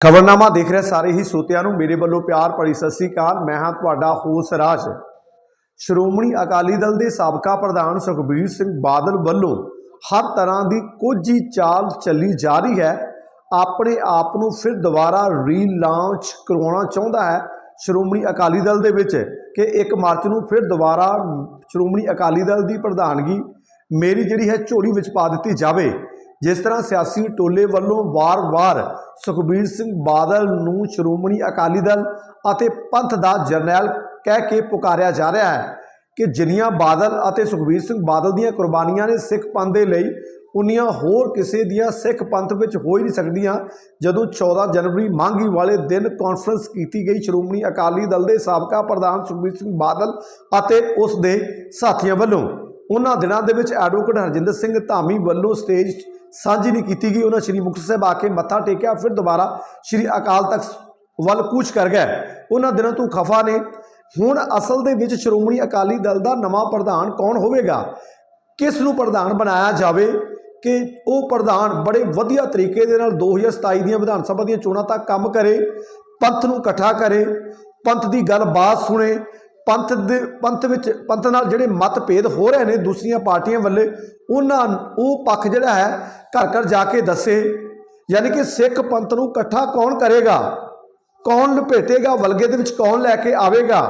ਖਬਰਨਾਮਾ ਦੇਖ ਰਹੇ ਸਾਰੇ ਹੀ ਸਰੋਤਿਆਂ ਨੂੰ ਮੇਰੇ ਵੱਲੋਂ ਪਿਆਰ ਭਰੀ ਸਤਿ ਸ੍ਰੀ ਅਕਾਲ। ਮੈਂ ਹਾਂ ਤੁਹਾਡਾ ਹੋਸ ਰਾਜ। ਸ਼੍ਰੋਮਣੀ ਅਕਾਲੀ ਦਲ ਦੇ ਸਾਬਕਾ ਪ੍ਰਧਾਨ ਸੁਖਬੀਰ ਸਿੰਘ ਬਾਦਲ ਵੱਲੋਂ ਹਰ ਤਰ੍ਹਾਂ ਦੀ ਕੋਝੀ ਚਾਲ ਚੱਲੀ ਜਾ ਰਹੀ ਹੈ। ਆਪਣੇ ਆਪ ਨੂੰ ਫਿਰ ਦੁਬਾਰਾ ਰੀਲਾਂਚ ਕਰਵਾਉਣਾ ਚਾਹੁੰਦਾ ਹੈ ਸ਼੍ਰੋਮਣੀ ਅਕਾਲੀ ਦਲ ਦੇ ਵਿੱਚ ਕਿ 1 ਮਾਰਚ ਨੂੰ ਫਿਰ ਦੁਬਾਰਾ ਸ਼੍ਰੋਮਣੀ ਅਕਾਲੀ ਦਲ ਦੀ ਪ੍ਰਧਾਨਗੀ ਮੇਰੀ ਜਿਹੜੀ ਹੈ ਝੋਲੀ ਵਿੱਚ ਪਾ ਦਿੱਤੀ ਜਾਵੇ। ਜਿਸ ਤਰ੍ਹਾਂ ਸਿਆਸੀ ਟੋਲੇ ਵੱਲੋਂ ਵਾਰ-ਵਾਰ ਸੁਖਬੀਰ ਸਿੰਘ ਬਾਦਲ ਨੂੰ ਸ਼੍ਰੋਮਣੀ ਅਕਾਲੀ ਦਲ ਅਤੇ ਪੰਥ ਦਾ ਜਰਨੈਲ ਕਹਿ ਕੇ ਪੁਕਾਰਿਆ ਜਾ ਰਿਹਾ ਹੈ ਕਿ ਜਿੰਨੀਆਂ ਬਾਦਲ ਅਤੇ ਸੁਖਬੀਰ ਸਿੰਘ ਬਾਦਲ ਦੀਆਂ ਕੁਰਬਾਨੀਆਂ ਨੇ ਸਿੱਖ ਪੰਥ ਦੇ ਲਈ, ਉਨੀਆਂ ਹੋਰ ਕਿਸੇ ਦੀਆਂ ਸਿੱਖ ਪੰਥ ਵਿੱਚ ਹੋ ਹੀ ਨਹੀਂ ਸਕਦੀਆਂ। ਜਦੋਂ 14 ਜਨਵਰੀ ਮਾਂਗੀ ਵਾਲੇ ਦਿਨ ਕਾਨਫਰੰਸ ਕੀਤੀ ਗਈ, ਸ਼੍ਰੋਮਣੀ ਅਕਾਲੀ ਦਲ ਦੇ ਸਾਬਕਾ ਪ੍ਰਧਾਨ ਸੁਖਬੀਰ ਸਿੰਘ ਬਾਦਲ ਅਤੇ ਉਸ ਦੇ ਸਾਥੀਆਂ ਵੱਲੋਂ ਉਹਨਾਂ ਦਿਨਾਂ ਦੇ ਵਿੱਚ ਐਡਵੋਕੇਟ ਹਰਜਿੰਦਰ ਸਿੰਘ ਧਾਮੀ ਵੱਲੋਂ ਸਟੇਜ ਸਾਂਝੀ ਨਹੀਂ ਕੀਤੀ ਗਈ। ਉਹਨਾਂ ਸ਼੍ਰੀ ਮੁਕਤਸਰ ਸਾਹਿਬ ਆ ਕੇ ਮੱਥਾ ਟੇਕਿਆ, ਫਿਰ ਦੁਬਾਰਾ ਸ਼੍ਰੀ ਅਕਾਲ ਤਖਤ ਵੱਲ ਕੂਚ ਕਰ ਗਏ। ਉਹਨਾਂ ਦਿਨਾਂ ਤੋਂ ਖਫਾ ਨੇ। ਹੁਣ ਅਸਲ ਦੇ ਵਿੱਚ ਸ਼੍ਰੋਮਣੀ ਅਕਾਲੀ ਦਲ ਦਾ ਨਵਾਂ ਪ੍ਰਧਾਨ ਕੌਣ ਹੋਵੇਗਾ? ਕਿਸ ਨੂੰ ਪ੍ਰਧਾਨ ਬਣਾਇਆ ਜਾਵੇ? ਕਿ ਉਹ ਪ੍ਰਧਾਨ ਬੜੇ ਵਧੀਆ ਤਰੀਕੇ ਦੇ ਨਾਲ 2027 ਦੀਆਂ ਵਿਧਾਨ ਸਭਾ ਦੀਆਂ ਚੋਣਾਂ ਤੱਕ ਕੰਮ ਕਰੇ, ਪੰਥ ਨੂੰ ਇਕੱਠਾ ਕਰੇ, ਪੰਥ ਦੀ ਗੱਲਬਾਤ ਸੁਣੇ ਪੰਥ ਦੇ ਪੰਥ ਵਿੱਚ ਪੰਥ ਨਾਲ ਜਿਹੜੇ ਮਤਭੇਦ ਹੋ ਰਹੇ ਨੇ ਦੂਸਰੀਆਂ ਪਾਰਟੀਆਂ ਵੱਲੇ, ਉਹਨਾਂ ਉਹ ਪੱਖ ਜਿਹੜਾ ਹੈ ਘਰ ਘਰ ਜਾ ਕੇ ਦੱਸੇ। ਯਾਨੀ ਕਿ ਸਿੱਖ ਪੰਥ ਨੂੰ ਇਕੱਠਾ ਕੌਣ ਕਰੇਗਾ? ਕੌਣ ਲਪੇਟੇਗਾ? ਵਲਗੇ ਦੇ ਵਿੱਚ ਕੌਣ ਲੈ ਕੇ ਆਵੇਗਾ?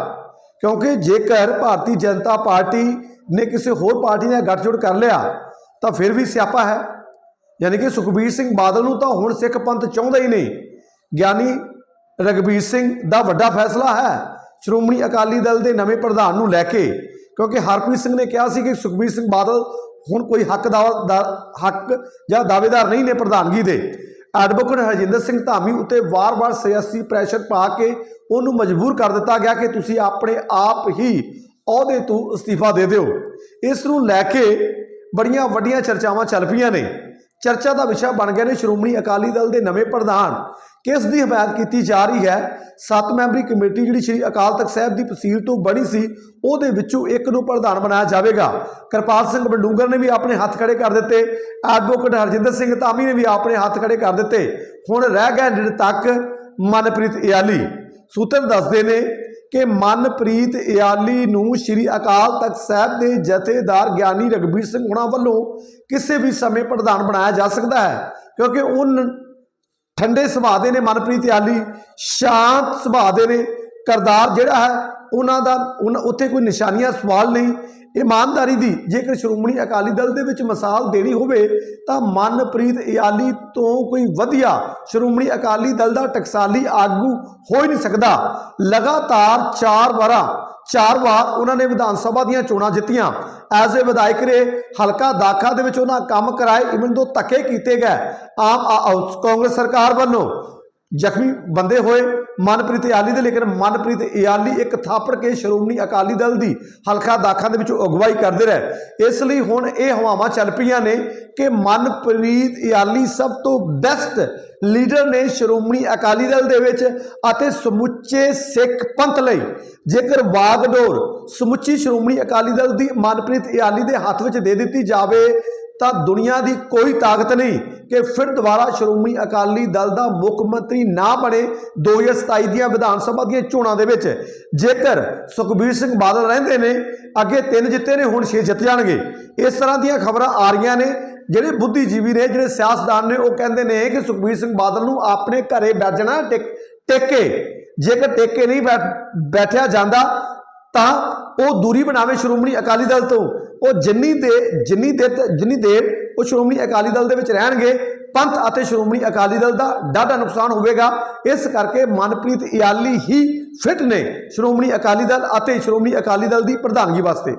ਕਿਉਂਕਿ ਜੇਕਰ ਭਾਰਤੀ ਜਨਤਾ ਪਾਰਟੀ ਨੇ ਕਿਸੇ ਹੋਰ ਪਾਰਟੀ ਨਾਲ ਗੱਠਜੋੜ ਕਰ ਲਿਆ, ਤਾਂ ਫਿਰ ਵੀ ਸਿਆਪਾ ਹੈ। ਯਾਨੀ ਕਿ ਸੁਖਬੀਰ ਸਿੰਘ ਬਾਦਲ ਨੂੰ ਤਾਂ ਹੁਣ ਸਿੱਖ ਪੰਥ ਚਾਹੁੰਦਾ ਹੀ ਨਹੀਂ। ਗਿਆਨੀ ਰਗਬੀਰ ਸਿੰਘ ਦਾ ਵੱਡਾ ਫੈਸਲਾ ਹੈ। ਸ਼੍ਰੋਮਣੀ ਅਕਾਲੀ ਦਲ ਦੇ ਨਵੇਂ ਪ੍ਰਧਾਨ ਨੂੰ ਲੈ ਕੇ, ਕਿਉਂਕਿ ਹਰਪ੍ਰੀਤ ਸਿੰਘ ਨੇ ਕਿਹਾ ਸੀ ਕਿ ਸੁਖਬੀਰ ਸਿੰਘ ਬਾਦਲ ਹੁਣ ਕੋਈ ਹੱਕ ਦਾਅਵਾ ਦਾ- ਹੱਕ ਜਾਂ ਦਾਅਵੇਦਾਰ ਨਹੀਂ ਨੇ ਪ੍ਰਧਾਨਗੀ ਦੇ। ਐਡਵੋਕੇਟ ਹਰਜਿੰਦਰ ਸਿੰਘ ਧਾਮੀ ਉੱਤੇ ਵਾਰ-ਵਾਰ ਸਿਆਸੀ ਪ੍ਰੈਸ਼ਰ ਪਾ ਕੇ ਉਹਨੂੰ ਮਜਬੂਰ ਕਰ ਦਿੱਤਾ ਗਿਆ ਕਿ ਤੁਸੀਂ ਆਪਣੇ ਆਪ ਹੀ ਅਹੁਦੇ ਤੋਂ ਅਸਤੀਫਾ ਦੇ ਦਿਓ। ਇਸ ਨੂੰ ਲੈ ਕੇ ਬੜੀਆਂ ਵੱਡੀਆਂ ਚਰਚਾਵਾਂ ਚੱਲ ਪਈਆਂ ਨੇ। ਚਰਚਾ ਦਾ ਵਿਸ਼ਾ ਬਣ ਗਿਆ ਨੇ ਸ਼੍ਰੋਮਣੀ ਅਕਾਲੀ ਦਲ ਦੇ ਨਵੇਂ ਪ੍ਰਧਾਨ। ਕਿਸ ਦੀ ਹਮਾਇਤ ਕੀਤੀ ਜਾ ਰਹੀ ਹੈ? ਸੱਤ ਮੈਂਬਰੀ ਕਮੇਟੀ ਜਿਹੜੀ ਸ੍ਰੀ ਅਕਾਲ ਤਖਤ ਸਾਹਿਬ ਦੀ ਤਹਿਸੀਲ ਤੋਂ ਬਣੀ ਸੀ, ਉਹਦੇ ਵਿੱਚੋਂ ਇੱਕ ਨੂੰ ਪ੍ਰਧਾਨ ਬਣਾਇਆ ਜਾਵੇਗਾ। ਕਿਰਪਾਲ ਸਿੰਘ ਬੰਡੂਗਰ ਨੇ ਵੀ ਆਪਣੇ ਹੱਥ ਖੜੇ ਕਰ ਦਿੱਤੇ। ਐਡਵੋਕੇਟ ਹਰਜਿੰਦਰ ਸਿੰਘ ਧਾਮੀ ਨੇ ਵੀ ਆਪਣੇ ਹੱਥ ਖੜੇ ਕਰ ਦਿੱਤੇ। ਹੁਣ ਰਹਿ ਗਿਆ ਜਿਹੜੇ ਤੱਕ ਮਨਪ੍ਰੀਤ ਇਆਲੀ। ਸੂਤਰ ਦੱਸਦੇ ਨੇ ਕਿ ਮਨਪ੍ਰੀਤ ਇਆਲੀ ਨੂੰ ਸ੍ਰੀ ਅਕਾਲ ਤਖਤ ਸਾਹਿਬ ਦੇ ਜਥੇਦਾਰ ਗਿਆਨੀ ਰਗਬੀਰ ਸਿੰਘ ਹੁਣਾਂ ਵੱਲੋਂ ਕਿਸੇ ਵੀ ਸਮੇਂ ਪ੍ਰਧਾਨ ਬਣਾਇਆ ਜਾ ਸਕਦਾ ਹੈ, ਕਿਉਂਕਿ ਉਹ ਠੰਡੇ ਸੁਭਾਅ ਦੇ ਨੇ ਮਨਪ੍ਰੀਤ ਇਆਲੀ, ਸ਼ਾਂਤ ਸੁਭਾਅ ਦੇ ਨੇ ਕਰਦਾਰ ਜਿਹੜਾ ਹੈ ਉਹਨਾਂ ਦਾ, ਉਨ- ਉੱਥੇ ਕੋਈ ਨਿਸ਼ਾਨੀਆਂ, ਸਵਾਲ ਨਹੀਂ। ਇਮਾਨਦਾਰੀ ਦੀ, ਜੇਕਰ ਸ਼੍ਰੋਮਣੀ ਅਕਾਲੀ ਦਲ ਦੇ ਵਿੱਚ ਮਿਸਾਲ ਦੇਣੀ ਹੋਵੇ, ਤਾਂ ਮਨਪ੍ਰੀਤ ਇਆਲੀ ਤੋਂ ਕੋਈ ਵਧੀਆ ਸ਼੍ਰੋਮਣੀ ਅਕਾਲੀ ਦਲ ਦਾ ਟਕਸਾਲੀ ਆਗੂ ਹੋ ਹੀ ਨਹੀਂ ਸਕਦਾ। ਲਗਾਤਾਰ 4 ਵਾਰਾਂ, ਚਾਰ ਵਾਰ ਉਹਨਾਂ ਨੇ ਵਿਧਾਨ ਸਭਾ ਦੀਆਂ ਚੋਣਾਂ ਜਿੱਤੀਆਂ। ਐਜ਼ ਅ ਵਿਧਾਇਕ ਰਹੇ, ਹਲਕਾ ਦਾਖਾ ਦੇ ਵਿੱਚ ਉਹਨਾਂ ਕੰਮ ਕਰਾਏ ਇਵਨ ਦੋ ਧੱਕੇ ਕੀਤੇ ਗਏ। ਆਮ ਕਾਂਗਰਸ ਸਰਕਾਰ ਵੱਲੋਂ ਜ਼ਖਮੀ ਬੰਦੇ ਹੋਏ। ਮਨਪ੍ਰੀਤ ਇਆਲੀ ਦੇ ਲੇਕਿਨ ਮਨਪ੍ਰੀਤ ਇਆਲੀ ਇੱਕ ਥਾਪੜ ਕੇ ਸ਼੍ਰੋਮਣੀ ਅਕਾਲੀ ਦਲ ਦੀ ਹਲਕਾ ਦਾਖਾ ਦੇ ਵਿੱਚੋਂ ਅਗਵਾਈ ਕਰਦੇ ਰਹੇ। ਇਸ ਲਈ ਹੁਣ ਇਹ ਹਵਾਵਾਂ ਚੱਲ ਪਈਆਂ ਨੇ ਕਿ ਮਨਪ੍ਰੀਤ ਇਆਲੀ ਸਭ ਤੋਂ ਬੈਸਟ ਲੀਡਰ ਨੇ ਸ਼੍ਰੋਮਣੀ ਅਕਾਲੀ ਦਲ ਦੇ ਵਿੱਚ ਅਤੇ ਸਮੁੱਚੇ ਸਿੱਖ ਪੰਥ ਲਈ। ਜੇਕਰ ਵਾਗਡੋਰ ਸਮੁੱਚੀ ਸ਼੍ਰੋਮਣੀ ਅਕਾਲੀ ਦਲ ਦੀ ਮਨਪ੍ਰੀਤ ਇਆਲੀ ਦੇ ਹੱਥ ਵਿੱਚ ਦੇ ਦਿੱਤੀ ਜਾਵੇ ਤਾਂ ਦੁਨੀਆ ਦੀ ਕੋਈ ਤਾਕਤ ਨਹੀਂ ਕਿ ਫਿਰ ਦੁਬਾਰਾ ਸ਼੍ਰੋਮਣੀ ਅਕਾਲੀ ਦਲ ਦਾ ਮੁੱਖ ਮੰਤਰੀ ਨਾ ਬਣੇ 2027 ਦੀਆਂ ਵਿਧਾਨ ਸਭਾ ਦੀਆਂ ਚੋਣਾਂ ਦੇ ਵਿੱਚ। ਜੇਕਰ ਸੁਖਬੀਰ ਸਿੰਘ ਬਾਦਲ ਰਹਿੰਦੇ ਨੇ, ਅੱਗੇ ਤਿੰਨ ਜਿੱਤੇ ਨੇ, ਹੁਣ ਛੇ ਜਿੱਤ ਜਾਣਗੇ। ਇਸ ਤਰ੍ਹਾਂ ਦੀਆਂ ਖਬਰਾਂ ਆ ਰਹੀਆਂ ਨੇ, ਜਿਹੜੇ ਬੁੱਧੀਜੀਵੀ ਨੇ, ਜਿਹੜੇ ਸਿਆਸਤਦਾਨ ਨੇ, ਉਹ ਕਹਿੰਦੇ ਨੇ ਕਿ ਸੁਖਬੀਰ ਸਿੰਘ ਬਾਦਲ ਨੂੰ ਆਪਣੇ ਘਰੇ ਬੈਠ ਜਾਣਾ ਟਿਕ, ਟੇਕੇ। ਜੇਕਰ ਟੇਕੇ ਨਹੀਂ ਬੈਠ- ਬੈਠਿਆ ਜਾਂਦਾ ਤਾਂ ਉਹ ਦੂਰੀ ਬਣਾਵੇ ਸ਼੍ਰੋਮਣੀ ਅਕਾਲੀ ਦਲ ਤੋਂ। ਉਹ ਜਿੰਨੀ ਦੇ, ਜਿੰਨੀ ਦੇਰ ਜਿੰਨੀ ਦੇਰ ਉਹ ਸ਼੍ਰੋਮਣੀ ਅਕਾਲੀ ਦਲ ਦੇ ਵਿੱਚ ਰਹਿਣਗੇ, ਪੰਥ ਅਤੇ ਸ਼੍ਰੋਮਣੀ ਅਕਾਲੀ ਦਲ ਦਾ ਡਾਢਾ ਨੁਕਸਾਨ ਹੋਵੇਗਾ। ਇਸ ਕਰਕੇ ਮਨਪ੍ਰੀਤ ਇਆਲੀ ਹੀ ਫਿੱਟ ਨੇ ਸ਼੍ਰੋਮਣੀ ਅਕਾਲੀ ਦਲ ਅਤੇ ਸ਼੍ਰੋਮਣੀ ਅਕਾਲੀ ਦਲ ਦੀ ਪ੍ਰਧਾਨਗੀ ਵਾਸਤੇ।